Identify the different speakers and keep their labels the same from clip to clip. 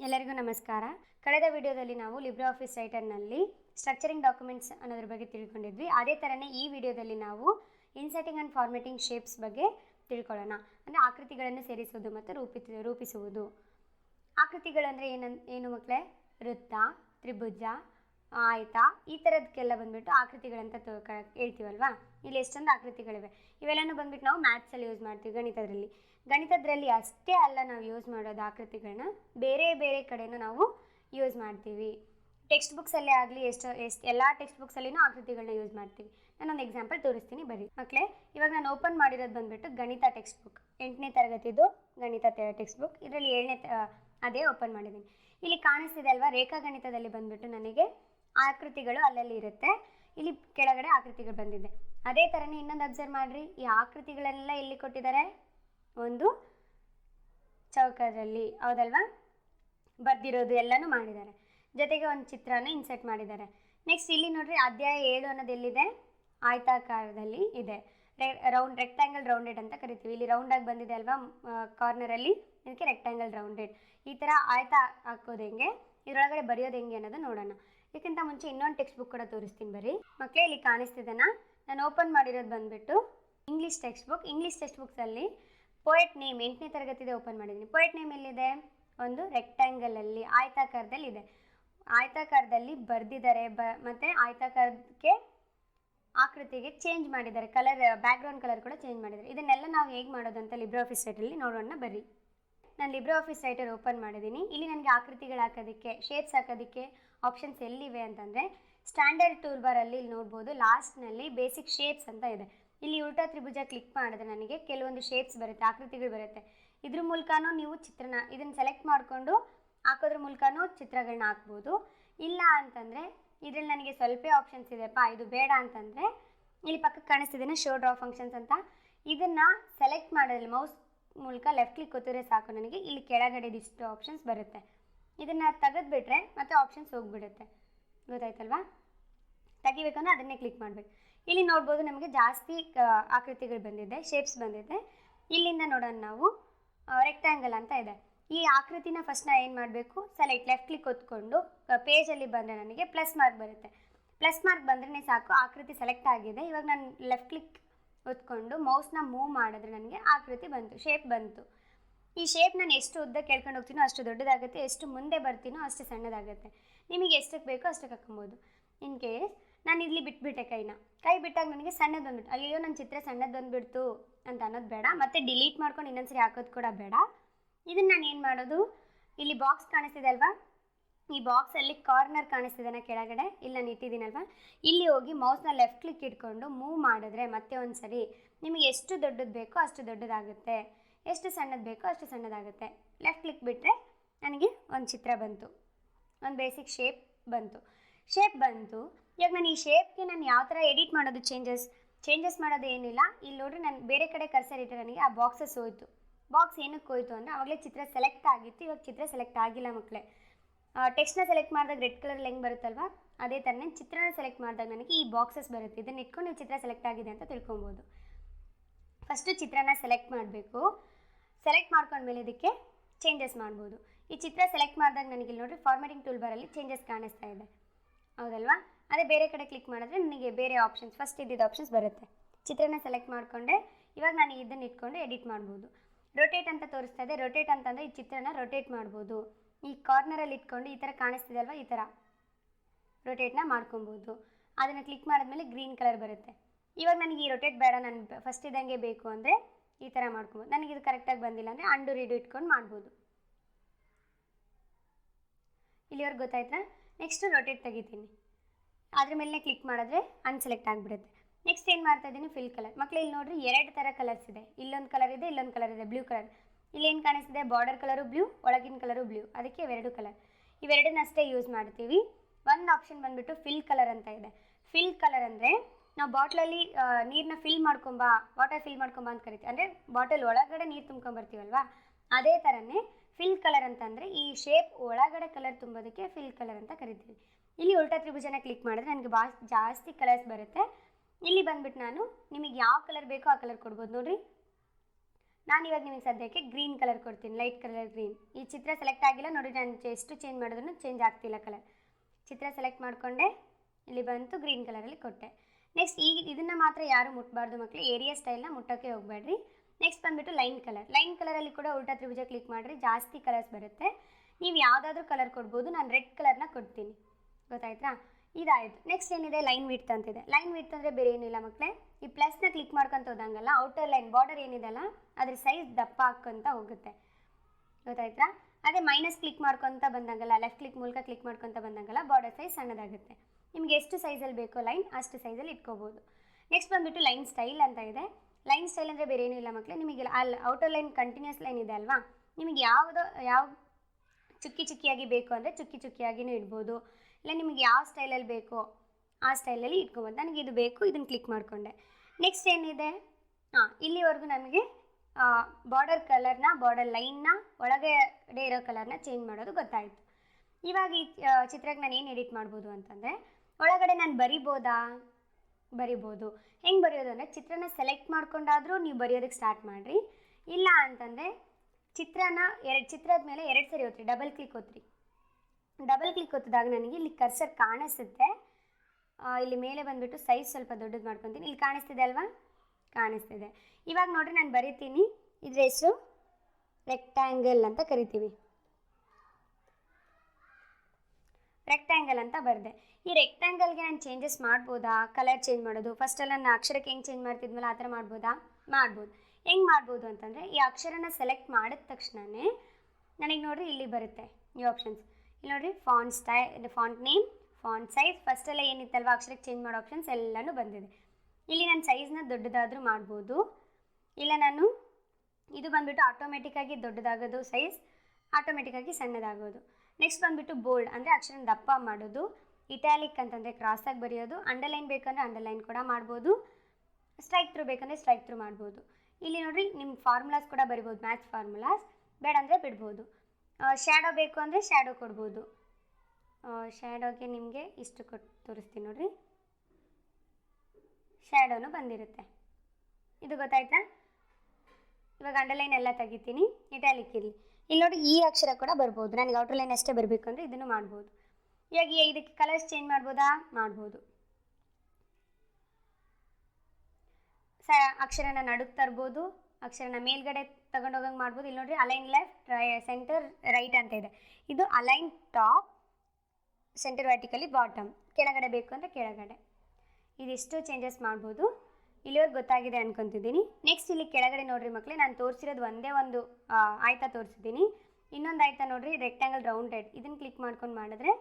Speaker 1: ಎಲ್ಲರಿಗೂ ನಮಸ್ಕಾರ. ಕಳೆದ ವಿಡಿಯೋದಲ್ಲಿ ನಾವು ಲಿಬ್ರೆ ಆಫೀಸ್ ರೈಟರ್ನಲ್ಲಿ ಸ್ಟ್ರಕ್ಚರಿಂಗ್ ಡಾಕ್ಯುಮೆಂಟ್ಸ್ ಅನ್ನೋದ್ರ ಬಗ್ಗೆ ತಿಳ್ಕೊಂಡಿದ್ವಿ. ಅದೇ ಥರನೇ ಈ ವಿಡಿಯೋದಲ್ಲಿ ನಾವು ಇನ್ಸರ್ಟಿಂಗ್ ಆ್ಯಂಡ್ ಫಾರ್ಮೆಟಿಂಗ್ ಶೇಪ್ಸ್ ಬಗ್ಗೆ ತಿಳ್ಕೊಳ್ಳೋಣ. ಅಂದರೆ ಆಕೃತಿಗಳನ್ನು ಸೇರಿಸೋದು ಮತ್ತು ರೂಪಿ ರೂಪಿಸುವುದು. ಆಕೃತಿಗಳಂದರೆ ಏನನ್, ಏನು ಮಕ್ಕಳೇ ವೃತ್ತ, ತ್ರಿಭುಜ ಆಯ್ತ? ಈ ಥರದಕ್ಕೆಲ್ಲ ಬಂದ್ಬಿಟ್ಟು ಆಕೃತಿಗಳಂತ ತೋ ಹೇಳ್ತೀವಲ್ವಾ? ಇಲ್ಲಿ ಎಷ್ಟೊಂದು ಆಕೃತಿಗಳಿವೆ. ಇವೆಲ್ಲನೂ ಬಂದ್ಬಿಟ್ಟು ನಾವು ಮ್ಯಾಥ್ಸಲ್ಲಿ ಯೂಸ್ ಮಾಡ್ತೀವಿ ಗಣಿತದಲ್ಲಿ ಗಣಿತದಲ್ಲಿ ಅಷ್ಟೇ ಅಲ್ಲ ನಾವು ಯೂಸ್ ಮಾಡೋದು ಆಕೃತಿಗಳನ್ನ ಬೇರೆ ಬೇರೆ ಕಡೆನೂ ನಾವು ಯೂಸ್ ಮಾಡ್ತೀವಿ. ಟೆಕ್ಸ್ಟ್ ಬುಕ್ಸಲ್ಲೇ ಆಗಲಿ, ಎಷ್ಟು ಎಷ್ಟು, ಎಲ್ಲ ಟೆಕ್ಸ್ಟ್ ಬುಕ್ಸಲ್ಲಿನೂ ಆಕೃತಿಗಳನ್ನ ಯೂಸ್ ಮಾಡ್ತೀವಿ. ನಾನೊಂದು ಎಕ್ಸಾಂಪಲ್ ತೋರಿಸ್ತೀನಿ ಬರೀ ಮಕ್ಕಳೇ ಇವಾಗ ನಾನು ಓಪನ್ ಮಾಡಿರೋದು ಬಂದ್ಬಿಟ್ಟು ಗಣಿತ ಟೆಕ್ಸ್ಟ್ ಬುಕ್ ಎಂಟನೇ ತರಗತಿದು ಗಣಿತ ಟೆಕ್ಸ್ಟ್ ಬುಕ್ ಇದರಲ್ಲಿ ಏಳನೇ ಅದೇ ಓಪನ್ ಮಾಡಿದ್ದೀನಿ. ಇಲ್ಲಿ ಕಾಣಿಸ್ತಿದೆ ಅಲ್ವಾ? ರೇಖಾಗಣಿತದಲ್ಲಿ ಬಂದ್ಬಿಟ್ಟು ನನಗೆ ಆಕೃತಿಗಳು ಅಲ್ಲಲ್ಲಿ ಇರುತ್ತೆ. ಇಲ್ಲಿ ಕೆಳಗಡೆ ಆಕೃತಿಗಳು ಬಂದಿದೆ. ಅದೇ ಥರನೇ ಇನ್ನೊಂದು ಅಬ್ಸರ್ವ್ ಮಾಡಿರಿ. ಈ ಆಕೃತಿಗಳೆಲ್ಲ ಎಲ್ಲಿ ಕೊಟ್ಟಿದ್ದಾರೆ? ಒಂದು ಚೌಕದಲ್ಲಿ. ಹೌದಲ್ವಾ? ಬರ್ದಿರೋದು ಎಲ್ಲನೂ ಮಾಡಿದ್ದಾರೆ. ಜೊತೆಗೆ ಒಂದು ಚಿತ್ರನ ಇನ್ಸರ್ಟ್ ಮಾಡಿದ್ದಾರೆ. ನೆಕ್ಸ್ಟ್ ಇಲ್ಲಿ ನೋಡ್ರಿ ಅಧ್ಯಾಯ ಏಳು ಅನ್ನೋದು ಎಲ್ಲಿದೆ? ಆಯತಾಕಾರದಲ್ಲಿ ಇದೆ. ರೌಂಡ್ ರೆಕ್ಟ್ಯಾಂಗಲ್ ರೌಂಡೆಡ್ ಅಂತ ಕರಿತೀವಿ. ಇಲ್ಲಿ ರೌಂಡಾಗಿ ಬಂದಿದೆ ಅಲ್ವಾ? ಕಾರ್ನರಲ್ಲಿ ಇದಕ್ಕೆ ರೆಕ್ಟ್ಯಾಂಗಲ್ ರೌಂಡೆಡ್ ಈ ಥರ ಆಯ್ತ ಹಾಕೋದು ಹೆಂಗೆ? ಇದರೊಳಗಡೆ ಬರೆಯೋದು ಹೆಂಗೆ ಅನ್ನೋದು ನೋಡೋಣ. ಇದಕ್ಕಿಂತ ಮುಂಚೆ ಇನ್ನೊಂದು ಟೆಕ್ಸ್ಟ್ ಬುಕ್ ಕೂಡ ತೋರಿಸ್ತೀನಿ ಬರಿ ಮಕ್ಕಳೇ ಇಲ್ಲಿ ಕಾಣಿಸ್ತಿದೆನ ನಾನು ಓಪನ್ ಮಾಡಿರೋದು ಬಂದುಬಿಟ್ಟು English text book English text ಬುಕ್ಸಲ್ಲಿ poet name ಎಂಟನೇ ತರಗತಿದೆ ಓಪನ್ ಮಾಡಿದ್ದೀನಿ. ಪೋಯೆಟ್ ನೇಮ್ ಎಲ್ಲಿದೆ? ಒಂದು ರೆಕ್ಟ್ಯಾಂಗಲಲ್ಲಿ ಆಯತಾಕಾರದಲ್ಲಿ ಇದೆ. ಆಯತಾಕಾರದಲ್ಲಿ ಬರೆದಿದ್ದಾರೆ, ಬ, ಮತ್ತು ಆಯತಾಕಾರಕ್ಕೆ ಆಕೃತಿಗೆ ಚೇಂಜ್ ಮಾಡಿದ್ದಾರೆ. ಕಲರ್ ಬ್ಯಾಕ್ಗ್ರೌಂಡ್ ಕಲರ್ ಕೂಡ ಚೇಂಜ್ ಮಾಡಿದ್ದಾರೆ. ಇದನ್ನೆಲ್ಲ ನಾವು ಹೇಗೆ ಮಾಡೋದು ಅಂತ ಲಿಬ್ರೆ ಆಫೀಸ್ ಸೈಟಲ್ಲಿ ನೋಡೋಣ ಬರ್ರಿ. ನಾನು ಲಿಬ್ರೆ ಆಫೀಸ್ ಸೈಟಲ್ಲಿ ಓಪನ್ ಮಾಡಿದ್ದೀನಿ. ಇಲ್ಲಿ ನನಗೆ ಆಕೃತಿಗಳು ಹಾಕೋದಕ್ಕೆ ಶೇಪ್ಸ್ ಹಾಕೋದಕ್ಕೆ ಆಪ್ಷನ್ಸ್ ಎಲ್ಲಿವೆ ಅಂತಂದರೆ ಸ್ಟ್ಯಾಂಡರ್ಡ್ ಟೂಲ್ ಬಾರಲ್ಲಿ ಇಲ್ಲಿ ನೋಡ್ಬೋದು ಲಾಸ್ಟ್ನಲ್ಲಿ ಬೇಸಿಕ್ ಶೇಪ್ಸ್ ಅಂತ ಇದೆ. ಇಲ್ಲಿ ಉಲ್ಟಾ ತ್ರಿಭುಜ ಕ್ಲಿಕ್ ಮಾಡಿದ್ರೆ ನನಗೆ ಕೆಲವೊಂದು ಶೇಪ್ಸ್ ಬರುತ್ತೆ, ಆಕೃತಿಗಳು ಬರುತ್ತೆ. ಇದ್ರ ಮೂಲಕನೂ ನೀವು ಚಿತ್ರನ ಇದನ್ನು ಸೆಲೆಕ್ಟ್ ಮಾಡಿಕೊಂಡು ಹಾಕೋದ್ರ ಮೂಲಕನೂ ಚಿತ್ರಗಳನ್ನ ಹಾಕ್ಬೋದು. ಇಲ್ಲ ಅಂತಂದರೆ ಇದ್ರಲ್ಲಿ ನನಗೆ ಸ್ವಲ್ಪ ಆಪ್ಷನ್ಸ್ ಇದೆಯಪ್ಪ, ಇದು ಬೇಡ ಅಂತಂದರೆ ಇಲ್ಲಿ ಪಕ್ಕಕ್ಕೆ ಕಾಣಿಸ್ತಿದ್ದೇನೆ ಶೋ ಡ್ರಾ ಫಂಕ್ಷನ್ಸ್ ಅಂತ. ಇದನ್ನು ಸೆಲೆಕ್ಟ್ ಮಾಡೋದ್ರಲ್ಲಿ ಮೌಸ್ ಮೂಲಕ ಲೆಫ್ಟ್ ಕ್ಲಿಕ್ ಗೊತ್ತಿದ್ರೆ ಸಾಕು ನನಗೆ, ಇಲ್ಲಿ ಕೆಳಗಡೆ ಇದಿಷ್ಟು ಆಪ್ಷನ್ಸ್ ಬರುತ್ತೆ. ಇದನ್ನು ತೆಗೆದುಬಿಟ್ರೆ ಮತ್ತೆ ಆಪ್ಷನ್ಸ್ ಹೋಗ್ಬಿಡುತ್ತೆ. ಗೊತ್ತಾಯ್ತಲ್ವಾ? ತೆಗಿಬೇಕಂದ್ರೆ ಅದನ್ನೇ ಕ್ಲಿಕ್ ಮಾಡಬೇಕು. ಇಲ್ಲಿ ನೋಡ್ಬೋದು ನಮಗೆ ಜಾಸ್ತಿ ಆಕೃತಿಗಳು ಬಂದಿದೆ ಶೇಪ್ಸ್ ಬಂದಿದೆ. ಇಲ್ಲಿಂದ ನೋಡೋಣ ನಾವು ರೆಕ್ಟ್ಯಾಂಗಲ್ ಅಂತ ಇದೆ. ಈ ಆಕೃತಿನ ಫಸ್ಟ್ ನಾ ಏನು ಮಾಡಬೇಕು? ಸೆಲೆಕ್ಟ್ ಲೆಫ್ಟ್ ಕ್ಲಿಕ್ ಒತ್ಕೊಂಡು ಪೇಜಲ್ಲಿ ಬಂದರೆ ನನಗೆ ಪ್ಲಸ್ ಮಾರ್ಕ್ ಬರುತ್ತೆ. ಪ್ಲಸ್ ಮಾರ್ಕ್ ಬಂದ್ರೆ ಸಾಕು, ಆಕೃತಿ ಸೆಲೆಕ್ಟ್ ಆಗಿದೆ. ಇವಾಗ ನಾನು ಲೆಫ್ಟ್ ಕ್ಲಿಕ್ ಒತ್ಕೊಂಡು ಮೌಸ್ನ ಮೂವ್ ಮಾಡಿದ್ರೆ ನನಗೆ ಆಕೃತಿ ಬಂತು ಶೇಪ್ ಬಂತು. ಈ ಶೇಪ್ ನಾನು ಎಷ್ಟು ಉದ್ದ ಕೇಳ್ಕೊಂಡು ಹೋಗ್ತೀನೋ ಅಷ್ಟು ದೊಡ್ಡದಾಗುತ್ತೆ, ಎಷ್ಟು ಮುಂದೆ ಬರ್ತೀನೋ ಅಷ್ಟು ಸಣ್ಣದಾಗುತ್ತೆ. ನಿಮಗೆ ಎಷ್ಟಕ್ಕೆ ಬೇಕೋ ಅಷ್ಟಕ್ಕೆ ಹಾಕೊಬೋದು ಇನ್ ಕೇಸ್ ನಾನು ಇಲ್ಲಿ ಬಿಟ್ಬಿಟ್ಟೆ ಕೈನ. ಕೈ ಬಿಟ್ಟಾಗ ನನಗೆ ಸಣ್ಣದು ಬಂದ್ಬಿಟ್ಟು ಅಯ್ಯೋ ನನ್ನ ಚಿತ್ರ ಸಣ್ಣದು ಬಂದುಬಿಡ್ತು ಅಂತ ಅನ್ನೋದು ಬೇಡ. ಮತ್ತು ಡಿಲೀಟ್ ಮಾಡ್ಕೊಂಡು ಇನ್ನೊಂದ್ಸರಿ ಹಾಕೋದು ಕೂಡ ಬೇಡ. ಇದನ್ನು ನಾನು ಏನು ಮಾಡೋದು? ಇಲ್ಲಿ ಬಾಕ್ಸ್ ಕಾಣಿಸ್ತಿದೆ ಅಲ್ವಾ? ಈ ಬಾಕ್ಸಲ್ಲಿ ಕಾರ್ನರ್ ಕಾಣಿಸ್ತಿದ್ದಾನೆ ಕೆಳಗಡೆ. ಇಲ್ಲಿ ನಾನು ಇಟ್ಟಿದ್ದೀನಲ್ವಾ? ಇಲ್ಲಿ ಹೋಗಿ ಮೌಸ್ನ ಲೆಫ್ಟ್ ಕ್ಲಿಕ್ ಇಟ್ಕೊಂಡು ಮೂವ್ ಮಾಡಿದ್ರೆ ಮತ್ತೆ ಒಂದು ಸರಿ ನಿಮಗೆ ಎಷ್ಟು ದೊಡ್ಡದು ಬೇಕೋ ಅಷ್ಟು ದೊಡ್ಡದಾಗುತ್ತೆ. ಎಷ್ಟು ಸಣ್ಣದು ಬೇಕೋ ಅಷ್ಟು ಸಣ್ಣದಾಗುತ್ತೆ. ಲೆಫ್ಟ್ ಕ್ಲಿಕ್ ಬಿಟ್ಟರೆ ನನಗೆ ಒಂದು ಚಿತ್ರ ಬಂತು. ಒಂದು ಬೇಸಿಕ್ ಶೇಪ್ ಬಂತು. ಶೇಪ್ ಬಂತು. ಇವಾಗ ನಾನು ಈ ಶೇಪ್ಗೆ ನಾನು ಯಾವ ಥರ ಎಡಿಟ್ ಮಾಡೋದು ಚೇಂಜಸ್ ಚೇಂಜಸ್ ಮಾಡೋದು ಏನಿಲ್ಲ. ಇಲ್ಲಿ ನೋಡ್ರಿ ನಾನು ಬೇರೆ ಕಡೆ ಕರ್ಸರ್ ಇಟ್ಟರೆ ನನಗೆ ಆ ಬಾಕ್ಸಸ್ ಹೋಯಿತು ಬಾಕ್ಸ್ ಏನಕ್ಕೆ ಹೋಯಿತು ಅಂದರೆ ಆವಾಗಲೇ ಚಿತ್ರ ಸೆಲೆಕ್ಟ್ ಆಗಿತ್ತು. ಇವಾಗ ಚಿತ್ರ ಸೆಲೆಕ್ಟ್ ಆಗಿಲ್ಲ ಮಕ್ಕಳೇ ಟೆಕ್ಸ್ಟ್ನ ಸೆಲೆಕ್ಟ್ ಮಾಡಿದಾಗ ರೆಡ್ ಕಲರ್ ಹೆಂಗೆ ಬರುತ್ತಲ್ವ? ಅದೇ ಥರನೇ ಚಿತ್ರನ ಸೆಲೆಕ್ಟ್ ಮಾಡಿದಾಗ ನನಗೆ ಈ ಬಾಕ್ಸಸ್ ಬರುತ್ತೆ. ಇದನ್ನ ಇಟ್ಕೊಂಡು ನೀವು ಚಿತ್ರ ಸೆಲೆಕ್ಟ್ ಆಗಿದೆ ಅಂತ ತಿಳ್ಕೊಬೋದು. ಫಸ್ಟು ಚಿತ್ರನ ಸೆಲೆಕ್ಟ್ ಮಾಡಬೇಕು. ಸೆಲೆಕ್ಟ್ ಮಾಡ್ಕೊಂಡ್ಮೇಲೆ ಇದಕ್ಕೆ ಚೇಂಜಸ್ ಮಾಡ್ಬೋದು. ಈ ಚಿತ್ರ ಸೆಲೆಕ್ಟ್ ಮಾಡಿದಾಗ ನನಗೆ ಇಲ್ಲಿ ನೋಡಿರಿ ಫಾರ್ಮೆಟಿಂಗ್ ಟೂಲ್ ಬರಲ್ಲಿ ಚೇಂಜಸ್ ಕಾಣಿಸ್ತಾ ಇದೆ. ಹೌದಲ್ವಾ? ಅದೇ ಬೇರೆ ಕಡೆ ಕ್ಲಿಕ್ ಮಾಡಿದ್ರೆ ನನಗೆ ಬೇರೆ ಆಪ್ಷನ್ಸ್ ಫಸ್ಟ್ ಇದ್ದಿದ್ದ ಆಪ್ಷನ್ಸ್ ಬರುತ್ತೆ. ಚಿತ್ರನ ಸೆಲೆಕ್ಟ್ ಮಾಡಿಕೊಂಡೆ, ಇವಾಗ ನಾನು ಇದನ್ನು ಇಟ್ಕೊಂಡು ಎಡಿಟ್ ಮಾಡ್ಬೋದು. ರೊಟೇಟ್ ಅಂತ ತೋರಿಸ್ತಾ ಇದೆ. ರೊಟೇಟ್ ಅಂತಂದರೆ ಈ ಚಿತ್ರನ ರೊಟೇಟ್ ಮಾಡ್ಬೋದು. ಈ ಕಾರ್ನರಲ್ಲಿ ಇಟ್ಕೊಂಡು ಈ ಥರ ಕಾಣಿಸ್ತಿದೆ ಅಲ್ವಾ? ಈ ಥರ ರೊಟೇಟ್ನ ಮಾಡ್ಕೊಬೋದು. ಅದನ್ನು ಕ್ಲಿಕ್ ಮಾಡಿದ್ಮೇಲೆ ಗ್ರೀನ್ ಕಲರ್ ಬರುತ್ತೆ. ಇವಾಗ ನನಗೆ ಈ ರೊಟೇಟ್ ಬೇಡ ನಾನು ಫಸ್ಟ್ ಇದ್ದಂಗೆ ಬೇಕು ಅಂದರೆ ಈ ಥರ ಮಾಡ್ಕೊಬೋದು. ನನಗೆ ಇದು ಕರೆಕ್ಟಾಗಿ ಬಂದಿಲ್ಲ ಅಂದರೆ ಅಂಡು ರೀಡು ಇಟ್ಕೊಂಡು ಮಾಡ್ಬೋದು. ಇಲ್ಲಿವರೆಗೆ ಗೊತ್ತಾಯ್ತಾ? ನೆಕ್ಸ್ಟು ರೊಟೇಟ್ ತೆಗಿತೀನಿ. ಅದ್ರ ಮೇಲೆ ಕ್ಲಿಕ್ ಮಾಡಿದ್ರೆ ಅನ್ಸೆಲೆಕ್ಟ್ ಆಗಿಬಿಡುತ್ತೆ. ನೆಕ್ಸ್ಟ್ ಏನು ಮಾಡ್ತಾ ಇದ್ದೀನಿ? ಫಿಲ್ ಕಲರ್ ಮಕ್ಳು ಇಲ್ಲಿ ನೋಡ್ರಿ ಎರಡು ಥರ ಕಲರ್ಸ್ ಇದೆ. ಇಲ್ಲೊಂದು ಕಲರ್ ಇದೆ, ಇಲ್ಲೊಂದು ಕಲರ್ ಇದೆ. ಬ್ಲೂ ಕಲರ್ ಇಲ್ಲಿ ಏನು ಕಾಣಿಸ್ತಿದೆ? ಬಾರ್ಡರ್ ಕಲರು ಬ್ಲೂ ಒಳಗಿನ ಕಲರು ಬ್ಲೂ ಅದಕ್ಕೆ ಇವೆರಡು ಕಲರ್ ಇವೆರಡನ್ನಷ್ಟೇ ಯೂಸ್ ಮಾಡ್ತೀವಿ. ಒಂದು ಆಪ್ಷನ್ ಬಂದುಬಿಟ್ಟು ಫಿಲ್ ಕಲರ್ ಅಂತ ಇದೆ. ಫಿಲ್ ಕಲರ್ ಅಂದರೆ ನಾವು ಬಾಟ್ಲಲ್ಲಿ ನೀರನ್ನ ಫಿಲ್ ಮಾಡ್ಕೊಂಬಾ ವಾಟರ್ ಫಿಲ್ ಮಾಡ್ಕೊಂಬಾ ಅಂತ ಕರಿತೀವಿ. ಅಂದರೆ ಬಾಟಲ್ ಒಳಗಡೆ ನೀರು ತುಂಬ್ಕೊಂಬರ್ತೀವಲ್ವಾ? ಅದೇ ಥರನೇ ಫಿಲ್ ಕಲರ್ ಅಂತಂದರೆ ಈ ಶೇಪ್ ಒಳಗಡೆ ಕಲರ್ ತುಂಬೋದಕ್ಕೆ ಫಿಲ್ ಕಲರ್ ಅಂತ ಕರಿತೀವಿ. ಇಲ್ಲಿ ಉಲ್ಟಾ ತ್ರಿಭುಜನ ಕ್ಲಿಕ್ ಮಾಡಿದ್ರೆ ನನಗೆ ಬಾ, ಜಾಸ್ತಿ ಕಲರ್ಸ್ ಬರುತ್ತೆ. ಇಲ್ಲಿ ಬಂದ್ಬಿಟ್ಟು ನಾನು ನಿಮಗೆ ಯಾವ ಕಲರ್ ಬೇಕೋ ಆ ಕಲರ್ ಕೊಡ್ಬೋದು ನೋಡಿರಿ. ನಾನು ಇವಾಗ ನಿಮಗೆ ಸದ್ಯಕ್ಕೆ ಗ್ರೀನ್ ಕಲರ್ ಕೊಡ್ತೀನಿ ಲೈಟ್ ಕಲರ್ ಗ್ರೀನ್ ಈ ಚಿತ್ರ ಸೆಲೆಕ್ಟ್ ಆಗಿಲ್ಲ ನೋಡಿ ನಾನು ಎಷ್ಟು ಚೇಂಜ್ ಮಾಡಿದ್ರು ಚೇಂಜ್ ಆಗ್ತಿಲ್ಲ ಕಲರ್ ಚಿತ್ರ ಸೆಲೆಕ್ಟ್ ಮಾಡಿಕೊಂಡೆ, ಇಲ್ಲಿ ಬಂತು ಗ್ರೀನ್ ಕಲರಲ್ಲಿ ಕೊಟ್ಟೆ. ನೆಕ್ಸ್ಟ್ ಈಗ ಇದನ್ನು ಮಾತ್ರ ಯಾರು ಮುಟ್ಟಬಾರ್ದು ಮಕ್ಕಳು ಏರಿಯಾ ಸ್ಟೈಲ್ನ ಮುಟ್ಟೋಕ್ಕೆ ಹೋಗಬೇಡ್ರಿ. ನೆಕ್ಸ್ಟ್ ಬಂದುಬಿಟ್ಟು ಲೈನ್ ಕಲರ್ ಲೈನ್ ಕಲರಲ್ಲಿ ಕೂಡ ಉಲ್ಟಾ ತ್ರಿಭುಜ ಕ್ಲಿಕ್ ಮಾಡಿರಿ. ಜಾಸ್ತಿ ಕಲರ್ಸ್ ಬರುತ್ತೆ. ನೀವು ಯಾವುದಾದ್ರೂ ಕಲರ್ ಕೊಡ್ಬೋದು. ನಾನು ರೆಡ್ ಕಲರ್ನ ಕೊಡ್ತೀನಿ. ಗೊತ್ತಾಯ್ತಾ? ಇದಾಯಿತು. ನೆಕ್ಸ್ಟ್ ಏನಿದೆ? ಲೈನ್ ವಿಡ್ತ್ ಅಂತಿದೆ. ಲೈನ್ ವಿಡ್ತ್ ಅಂದರೆ ಬೇರೆ ಏನಿಲ್ಲ ಮಕ್ಕಳೇ ಈ ಪ್ಲಸ್ನ ಕ್ಲಿಕ್ ಮಾಡ್ಕೊಂತ ಹೋದಂಗಲ್ಲ ಔಟರ್ ಲೈನ್ ಬಾರ್ಡರ್ ಏನಿದೆಲ್ಲ ಅದ್ರ ಸೈಜ್ ದಪ್ಪ ಹಾಕ್ಕೊಂತ ಹೋಗುತ್ತೆ. ಗೊತ್ತಾಯ್ತಾ? ಅದೇ ಮೈನಸ್ ಕ್ಲಿಕ್ ಮಾಡ್ಕೊತ ಬಂದಂಗಲ್ಲ ಲೆಫ್ಟ್ ಕ್ಲಿಕ್ ಮೂಲಕ ಕ್ಲಿಕ್ ಮಾಡ್ಕೊತ ಬಂದಂಗಲ್ಲ ಬಾರ್ಡರ್ ಸೈಜ್ ಸಣ್ಣದಾಗುತ್ತೆ. ನಿಮಗೆ ಎಷ್ಟು ಸೈಜಲ್ಲಿ ಬೇಕೋ ಲೈನ್ ಅಷ್ಟು ಸೈಜಲ್ಲಿ ಇಟ್ಕೋಬೋದು. ನೆಕ್ಸ್ಟ್ ಬಂದುಬಿಟ್ಟು ಲೈನ್ ಸ್ಟೈಲ್ ಅಂತ ಇದೆ. ಲೈನ್ ಸ್ಟೈಲ್ ಅಂದರೆ ಬೇರೆ ಏನೂ ಇಲ್ಲ ಮಕ್ಕಳು ನಿಮಗೆ ಅಲ್ಲಿ ಔಟರ್ ಲೈನ್ ಕಂಟಿನ್ಯೂಸ್ ಲೈನ್ ಇದೆ ಅಲ್ವಾ? ನಿಮಗೆ ಯಾವುದೋ, ಯಾವ ಚುಕ್ಕಿ ಚುಕ್ಕಿಯಾಗಿ ಬೇಕು ಅಂದರೆ ಚುಕ್ಕಿ ಚುಕ್ಕಿಯಾಗಿನೂ ಇಡ್ಬೋದು. ಇಲ್ಲ ನಿಮಗೆ ಯಾವ ಸ್ಟೈಲಲ್ಲಿ ಬೇಕೋ ಆ ಸ್ಟೈಲಲ್ಲಿ ಇಟ್ಕೊಬೋದು. ನನಗೆ ಇದು ಬೇಕು, ಇದನ್ನು ಕ್ಲಿಕ್ ಮಾಡಿಕೊಂಡೆ. ನೆಕ್ಸ್ಟ್ ಏನಿದೆ? ಹಾಂ, ಇಲ್ಲಿವರೆಗೂ ನನಗೆ ಬಾರ್ಡರ್ ಕಲರ್ನ ಬಾರ್ಡರ್ ಲೈನ್ನ ಒಳಗಡೆ ಇರೋ ಕಲರ್ನ ಚೇಂಜ್ ಮಾಡೋದು ಗೊತ್ತಾಯಿತು. ಇವಾಗ ಈ ಚಿತ್ರಕ್ಕೆ ನಾನು ಏನು ಎಡಿಟ್ ಮಾಡ್ಬೋದು ಅಂತಂದರೆ ಒಳಗಡೆ ನಾನು ಬರಿಬೋದಾ? ಬರಿಬೋದು. ಹೆಂಗೆ ಬರೆಯೋದು ಅಂದರೆ ಚಿತ್ರನ ಸೆಲೆಕ್ಟ್ ಮಾಡ್ಕೊಂಡಾದರೂ ನೀವು ಬರೆಯೋದಕ್ಕೆ ಸ್ಟಾರ್ಟ್ ಮಾಡಿರಿ. ಇಲ್ಲ ಅಂತಂದರೆ ಚಿತ್ರನ ಎರಡು, ಚಿತ್ರದ ಮೇಲೆ ಎರಡು ಸರಿ ಓದ್ರಿ ಡಬಲ್ ಕ್ಲಿಕ್ ಓದ್ರಿ. ಡಬಲ್ ಕ್ಲಿಕ್ ಒತ್ತಿದಾಗ ನನಗೆ ಇಲ್ಲಿ ಕರ್ಸರ್ ಕಾಣಿಸುತ್ತೆ. ಇಲ್ಲಿ ಮೇಲೆ ಬಂದುಬಿಟ್ಟು ಸೈಜ್ ಸ್ವಲ್ಪ ದೊಡ್ಡದು ಮಾಡ್ಕೊತೀನಿ. ಇಲ್ಲಿ ಕಾಣಿಸ್ತಿದೆ ಅಲ್ವಾ? ಕಾಣಿಸ್ತಿದೆ. ಇವಾಗ ನೋಡ್ರಿ ನಾನು ಬರಿತೀನಿ. ಇದ್ರ ಹೆಸರು ರೆಕ್ಟ್ಯಾಂಗಲ್ ಅಂತ ಕರಿತೀವಿ. ರೆಕ್ಟ್ಯಾಂಗಲ್ ಅಂತ ಬರೆದೆ. ಈ ರೆಕ್ಟ್ಯಾಂಗಲ್ಗೆ ನಾನು ಚೇಂಜಸ್ ಮಾಡ್ಬೋದಾ? ಕಲರ್ ಚೇಂಜ್ ಮಾಡೋದು ಫಸ್ಟೆಲ್ಲ ನಾನು ಅಕ್ಷರಕ್ಕೆ ಹೆಂಗೆ ಚೇಂಜ್ ಮಾಡ್ತಿದ್ವಲ್ಲ ಆ ಥರ ಮಾಡ್ಬೋದಾ? ಮಾಡ್ಬೋದು. ಹೆಂಗೆ ಮಾಡ್ಬೋದು ಅಂತಂದರೆ, ಈ ಅಕ್ಷರನ ಸೆಲೆಕ್ಟ್ ಮಾಡಿದ ತಕ್ಷಣವೇ ನನಗೆ ನೋಡಿರಿ ಇಲ್ಲಿ ಬರುತ್ತೆ ಈ ಆಪ್ಷನ್ಸ್ ಇಲ್ಲಿ ನೋಡಿರಿ font style font name font size ಫಸ್ಟೆಲ್ಲ ಏನಿತ್ತಲ್ವ ಅಕ್ಷರಕ್ಕೆ ಚೇಂಜ್ ಮಾಡೋ ಆಪ್ಷನ್ಸ್ ಎಲ್ಲನೂ ಬಂದಿದೆ. ಇಲ್ಲಿ ನಾನು ಸೈಜ್ನ ದೊಡ್ಡದಾದರೂ ಮಾಡ್ಬೋದು. ಇಲ್ಲ ನಾನು ಇದು ಬಂದುಬಿಟ್ಟು ಆಟೋಮೆಟಿಕ್ಕಾಗಿ ದೊಡ್ಡದಾಗೋದು ಸೈಜ್ ಆಟೋಮೆಟಿಕ್ಕಾಗಿ ಸಣ್ಣದಾಗೋದು. ನೆಕ್ಸ್ಟ್ ಬಂದುಬಿಟ್ಟು ಬೋಲ್ಡ್ ಅಂದರೆ ಅಕ್ಷರ ದಪ್ಪ ಮಾಡೋದು ಇಟ್ಯಾಲಿಕ್ ಅಂತಂದರೆ ಕ್ರಾಸಾಗಿ ಬರೆಯೋದು ಅಂಡರ್ಲೈನ್ ಬೇಕಂದರೆ ಅಂಡರ್ಲೈನ್ ಕೂಡ ಮಾಡ್ಬೋದು ಸ್ಟ್ರೈಕ್ ಥ್ರೂ ಬೇಕಂದರೆ ಸ್ಟ್ರೈಕ್ ಥ್ರೂ ಮಾಡ್ಬೋದು. ಇಲ್ಲಿ ನೋಡಿರಿ ನಿಮ್ಮ ಫಾರ್ಮುಲಾಸ್ ಕೂಡ ಬರಿಬೋದು ಮ್ಯಾಥ್ಸ್ ಫಾರ್ಮುಲಾಸ್ ಬೇಡ ಅಂದರೆ ಬಿಡ್ಬೋದು. ಶ್ಯಾಡೋ ಬೇಕು ಅಂದರೆ ಶ್ಯಾಡೋ ಕೊಡ್ಬೋದು. ಶ್ಯಾಡೋಗೆ ನಿಮಗೆ ಇಷ್ಟು ಕೊಟ್ಟು ತೋರಿಸ್ತೀನಿ ನೋಡ್ರಿ. ಶ್ಯಾಡೋನು ಬಂದಿರುತ್ತೆ. ಇದು ಗೊತ್ತಾಯ್ತಾ? ಇವಾಗ ಅಂಡರ್ಲೈನ್ ಎಲ್ಲ ತೆಗಿತೀನಿ. ಇಟ್ಯಾಲಿಕ್ ಇರಲಿ ಇಲ್ಲಿ ನೋಡಿ ಈ ಅಕ್ಷರ ಕೂಡ ಬರ್ಬೋದು. ನನಗೆ ಔಟರ್ ಲೈನ್ ಅಷ್ಟೇ ಬರಬೇಕು ಅಂದರೆ ಇದನ್ನು ಮಾಡ್ಬೋದು. ಇವಾಗ ಇದಕ್ಕೆ ಕಲರ್ಸ್ ಚೇಂಜ್ ಮಾಡ್ಬೋದಾ? ಮಾಡ್ಬೋದು. ಸ, ಅಕ್ಷರನ ನಡುಕ್ ತರ್ಬೋದು. ಅಕ್ಷರನ ಮೇಲ್ಗಡೆ ತಗೊಂಡೋಗಂಗೆ ಮಾಡ್ಬೋದು. ಇಲ್ಲಿ ನೋಡ್ರಿ align left right centre right ಅಂತ ಇದೆ. ಇದು align top centre vertically bottom ಕೆಳಗಡೆ ಬೇಕು ಅಂದರೆ ಕೆಳಗಡೆ. ಇದಿಷ್ಟು ಚೇಂಜಸ್ ಮಾಡ್ಬೋದು. ಇಲ್ಲಿವರೆಗೆ ಗೊತ್ತಾಗಿದೆ ಅನ್ಕೊತಿದ್ದೀನಿ. ನೆಕ್ಸ್ಟ್ ಇಲ್ಲಿ ಕೆಳಗಡೆ ನೋಡ್ರಿ ಮಕ್ಕಳೇ ನಾನು ತೋರಿಸಿರೋದು ಒಂದೇ ಒಂದು ಆಯ್ತ ತೋರಿಸಿದ್ದೀನಿ. ಇನ್ನೊಂದು ಆಯ್ತ ನೋಡ್ರಿ ರೆಕ್ಟ್ಯಾಂಗಲ್ ರೌಂಡೆಡ್ ಇದನ್ನು ಕ್ಲಿಕ್ ಮಾಡ್ಕೊಂಡು ಮಾಡಿದ್ರೆ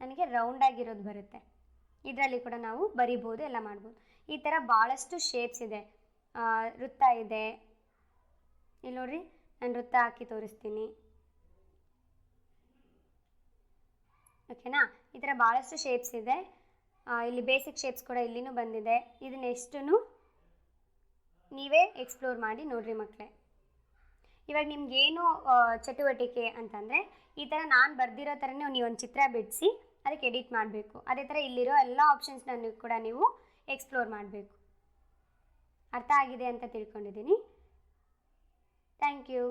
Speaker 1: ನನಗೆ ರೌಂಡ್ ಆಗಿರೋದು ಬರುತ್ತೆ. ಇದರಲ್ಲಿ ಕೂಡ ನಾವು ಬರಿಬೋದು, ಎಲ್ಲ ಮಾಡ್ಬೋದು. ಈ ಥರ ಭಾಳಷ್ಟು ಶೇಪ್ಸ್ ಇದೆ. ವೃತ್ತ ಇದೆ. ಇಲ್ಲಿ ನೋಡ್ರಿ, ನಾನು ವೃತ್ತ ಹಾಕಿ ತೋರಿಸ್ತೀನಿ. ಓಕೆನಾ? ಈ ಥರ ಭಾಳಷ್ಟು ಶೇಪ್ಸ್ ಇದೆ. ಇಲ್ಲಿ ಬೇಸಿಕ್ ಶೇಪ್ಸ್ ಕೂಡ ಇಲ್ಲಿನೂ ಬಂದಿದೆ. ಇದನ್ನೆಷ್ಟು ನೀವೇ ಎಕ್ಸ್ಪ್ಲೋರ್ ಮಾಡಿ ನೋಡ್ರಿ ಮಕ್ಕಳೇ ಇವಾಗ ನಿಮ್ಗೇನು ಚಟುವಟಿಕೆ ಅಂತಂದರೆ ಈ ಥರ ನಾನು ಬರ್ದಿರೋ ಥರನೇ ನೀವು ಒಂದು ಚಿತ್ರ ಬಿಡಿಸಿ ಅದಕ್ಕೆ ಎಡಿಟ್ ಮಾಡಬೇಕು. ಅದೇ ಥರ ಇಲ್ಲಿರೋ ಎಲ್ಲ ಆಪ್ಷನ್ಸ್ನ ಕೂಡ ನೀವು ಎಕ್ಸ್ಪ್ಲೋರ್ ಮಾಡಬೇಕು. ಅರ್ಥ ಆಗಿದೆ ಅಂತ ತಿಳ್ಕೊಂಡಿದ್ದೀನಿ. Thank you